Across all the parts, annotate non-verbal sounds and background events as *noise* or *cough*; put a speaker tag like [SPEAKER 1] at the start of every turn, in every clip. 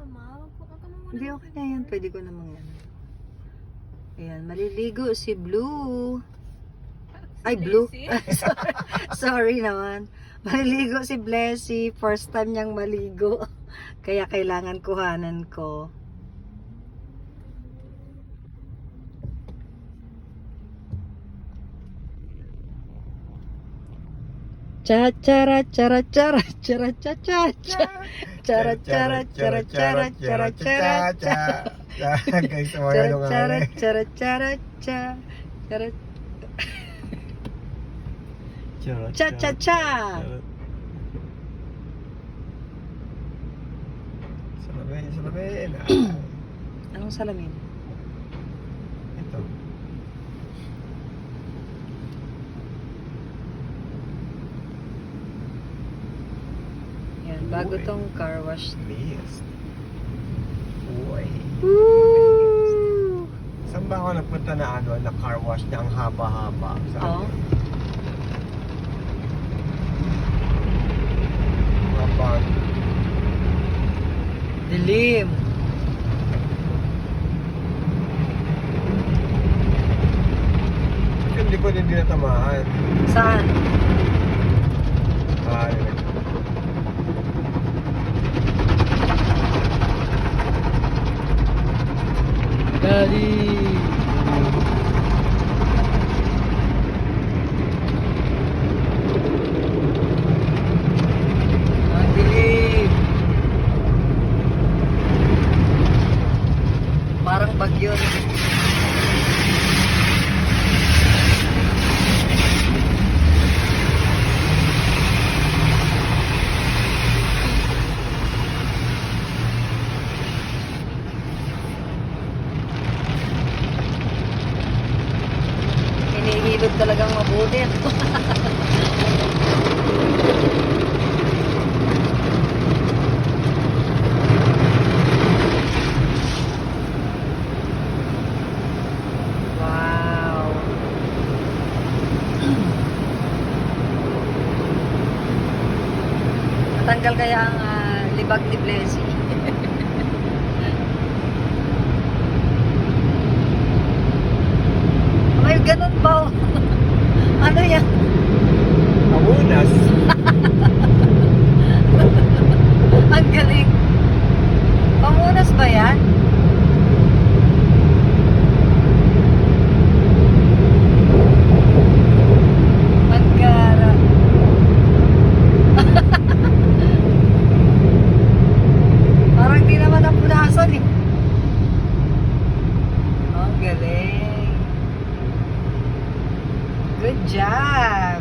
[SPEAKER 1] ka, ma. Huwag ka muna.
[SPEAKER 2] Hindi, okay na yan. Pwede ko namang yan. Ayan, maliligo si Blue. Ay, Blue. *laughs* *laughs* sorry, sorry naman. Maliligo si Blessy. First time niyang maligo. *laughs* Kaya kailangan kuhanan ko. Cha chara chara chara chara cha cha cha chara chara chara chara chara chara cha
[SPEAKER 3] Guys, mga
[SPEAKER 2] chara chara chara chara cha chara
[SPEAKER 3] Chara,
[SPEAKER 2] cha cha cha
[SPEAKER 3] Salamin, salamin.
[SPEAKER 2] Anong salamin?
[SPEAKER 3] Ito.
[SPEAKER 2] Yan, bago tong car wash.
[SPEAKER 3] Mist. Uy. Saan ba ako nagpunta na ano, na car wash na ang haba-haba? Saan?
[SPEAKER 2] Oh.
[SPEAKER 3] Kapag
[SPEAKER 2] Dilim.
[SPEAKER 3] yung likod hindi natamaan.
[SPEAKER 2] Saan?
[SPEAKER 3] Ah, yun.
[SPEAKER 2] Daddy. Parang bagyo. Hinihilod talagang mabuti. *laughs* wow. Natanggal kaya ang ah, libag ni Blessy. May ganun ba? oh? Ano yan?
[SPEAKER 3] Amunas. *laughs*
[SPEAKER 2] Ang galing. Pamunas ba yan? Magkara. *laughs* Parang di naman napunasan eh. Ang galing. Good job.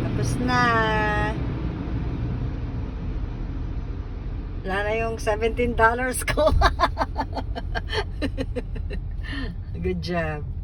[SPEAKER 2] Tapos na. Wala na yung $17 ko. *laughs* Good job.